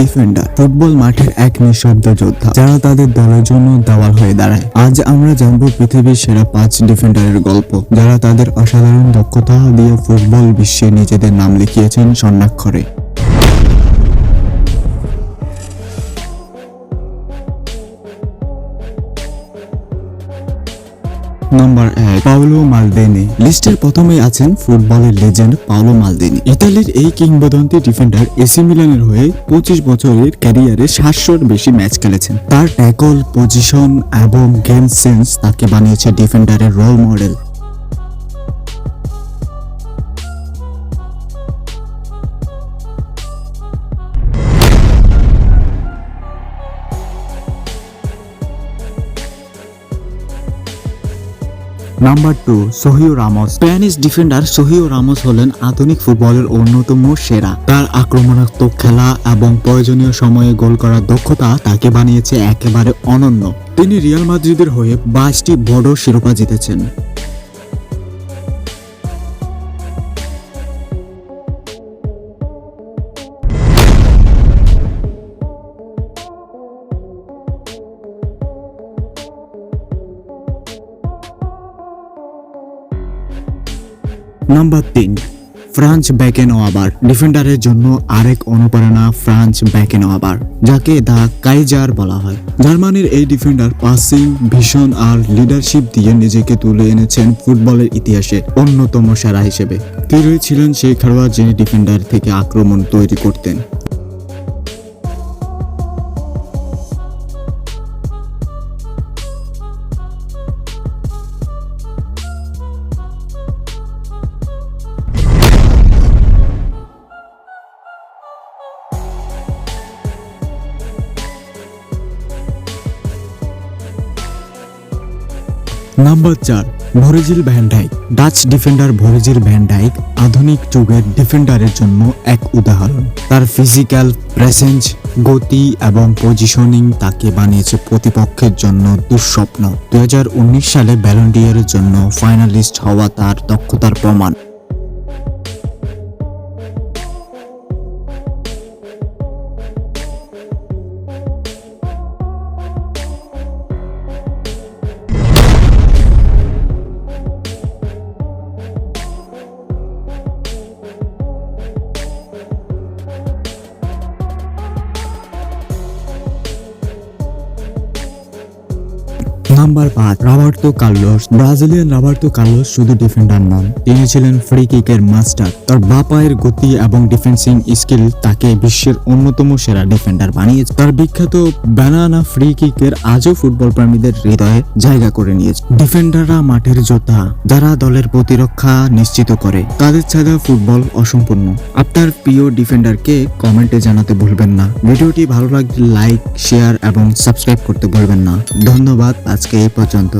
Defender football মাঠের এক নিঃশব্দ যোদ্ধা, যারা তাদের দলের জন্য দেওয়াল হয়ে দাঁড়ায়। আজ আমরা জানব পৃথিবীর সেরা পাঁচ ডিফেন্ডারের গল্প, যারা তাদের অসাধারণ দক্ষতা দিয়ে ফুটবল বিশ্বে নিজেদের নাম লিখিয়েছেন স্বর্ণাক্ষরে। নাম্বার এক পাওলো মালদেনি লিস্টের প্রথমে আছেন ফুটবলের লেজেন্ড পাওলো মালদেনি ইতালির এই কিংবদন্তি ডিফেন্ডার এসি মিলানের হয়ে পঁচিশ বছরের ক্যারিয়ারে সাতশোর বেশি ম্যাচ খেলেছেন। তার ট্যাকল পজিশন এবং গেম সেন্স তাকে বানিয়েছে ডিফেন্ডারের role model number two সোহিও Ramos Spanish defender সোহিও Ramos হলেন আধুনিক ফুটবলের অন্যতম সেরা। তার আক্রমণাত্মক খেলা এবং প্রয়োজনীয় সময়ে গোল করার দক্ষতা তাকে বানিয়েছে একেবারে অনন্য। তিনি রিয়াল মাদ্রিদের হয়ে বাইশটি বড় শিরোপা জিতেছেন। নাম্বার তিন ফ্রান্স ব্যাকেন আবার ডিফেন্ডারের জন্য আরেক অনুপ্রেরণা ফ্রান্স ব্যাকেন আবার যাকে দ্য কাইজার বলা হয়। জার্মানির এই ডিফেন্ডার পাসিং ভীষণ আর লিডারশিপ দিয়ে নিজেকে তুলে এনেছেন ফুটবলের ইতিহাসে অন্যতম সেরা হিসেবে। তিনি ছিলেন সেই খেলোয়াড় যিনি ডিফেন্ডার থেকে আক্রমণ তৈরি করতেন। নাম্বার চার, Virgil van Dijk. Dutch defender Virgil van Dijk আধুনিক যুগের ডিফেন্ডারের জন্য এক উদাহরণ। তার ফিজিক্যাল প্রেসেন্স, গতি এবং পজিশনিং তাকে বানিয়েছে প্রতিপক্ষের জন্য দুঃস্বপ্ন। দুই হাজার উনিশ সালে ব্যালন্ডিয়ারের জন্য ফাইনালিস্ট হওয়া তার দক্ষতার প্রমাণ। নাম্বার পাঁচ, Roberto Carlos. Brazilian Roberto Carlos শুধু ডিফেন্ডার নন, তিনি ছিলেন ফ্রি কিকের মাস্টার তার বা পায়ের গতি এবং ডিফেন্সিং স্কিল তাকে বিশ্বের অন্যতম সেরা ডিফেন্ডার বানিয়েছে। তার বিখ্যাত ব্যানানা ফ্রি কিকের আজও ফুটবল প্রেমীদের হৃদয়ে জায়গা করে নিয়েছে। ডিফেন্ডাররা মাঠের যোদ্ধা, যারা দলের প্রতিরক্ষা নিশ্চিত করে, তাদের ছাড়া ফুটবল অসম্পূর্ণ। আপনার প্রিয় ডিফেন্ডারকে কমেন্টে জানাতে ভুলবেন না। ভিডিওটি ভালো লাগলে লাইক শেয়ার এবং সাবস্ক্রাইব করতে ভুলবেন না। ধন্যবাদ আজকে এই পর্যন্ত।